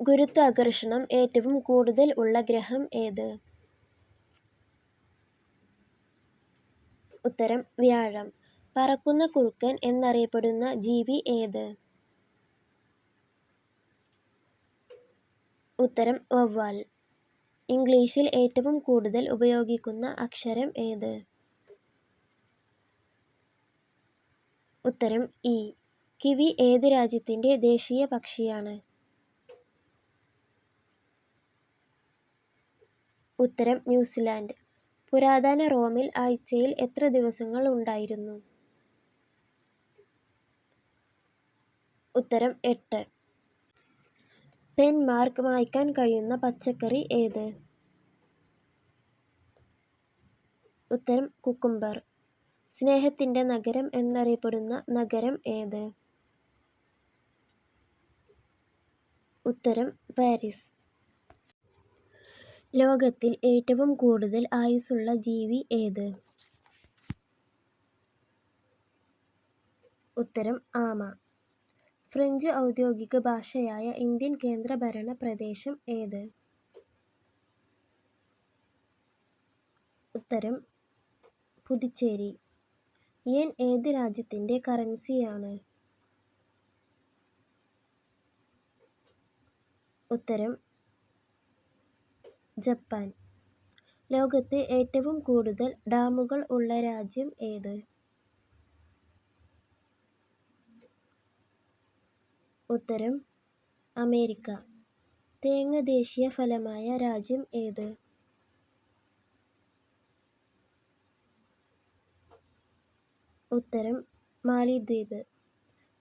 ഗുരുത്വാകർഷണം ഏറ്റവും കൂടുതൽ ഉള്ള ഗ്രഹം ഏത്? ഉത്തരം വ്യാഴം. പറക്കുന്ന കുറുക്കൻ എന്നറിയപ്പെടുന്ന ജീവി ഏത്? ഉത്തരം വവ്വാൽ. ഇംഗ്ലീഷിൽ ഏറ്റവും കൂടുതൽ ഉപയോഗിക്കുന്ന അക്ഷരം ഏത്? ഉത്തരം ഇ. കിവി ഏത് രാജ്യത്തിന്റെ ദേശീയ പക്ഷിയാണ്? ഉത്തരം ന്യൂസിലാൻഡ്. പുരാതന റോമിൽ ആഴ്ചയിൽ എത്ര ദിവസങ്ങൾ ഉണ്ടായിരുന്നു? ഉത്തരം എട്ട്. പെൻമാർക്ക് മായ്ക്കാൻ കഴിയുന്ന പച്ചക്കറി ഏത്? ഉത്തരം കുക്കുംബർ സ്നേഹത്തിന്റെ നഗരം എന്നറിയപ്പെടുന്ന നഗരം ഏത്? ഉത്തരം പാരിസ്. ലോകത്തിൽ ഏറ്റവും കൂടുതൽ ആയുസ്സുള്ള ജീവി ഏത്? ഉത്തരം ആമ. ഫ്രഞ്ച് ഔദ്യോഗിക ഭാഷയായ ഇന്ത്യൻ കേന്ദ്രഭരണ പ്രദേശം ഏത്? ഉത്തരം പുതുച്ചേരി. യെൻ ഏത് രാജ്യത്തിന്റെ കറൻസിയാണ്? ഉത്തരം ജപ്പാൻ. ലോകത്ത് ഏറ്റവും കൂടുതൽ ഡാമുകൾ ഉള്ള രാജ്യം ഏത്? ഉത്തരം അമേരിക്ക. തേങ്ങ ദേശീയ ഫലമായ രാജ്യം ഏത്? ഉത്തരം മാലിദ്വീപ്.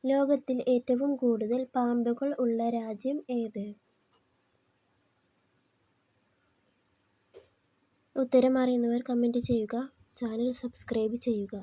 ലോകത്തിൽ ഏറ്റവും കൂടുതൽ പാമ്പുകൾ ഉള്ള രാജ്യം ഏത്? ഉത്തരം അറിയുന്നവർ കമന്റ് ചെയ്യുക. ചാനൽ സബ്സ്ക്രൈബ് ചെയ്യുക.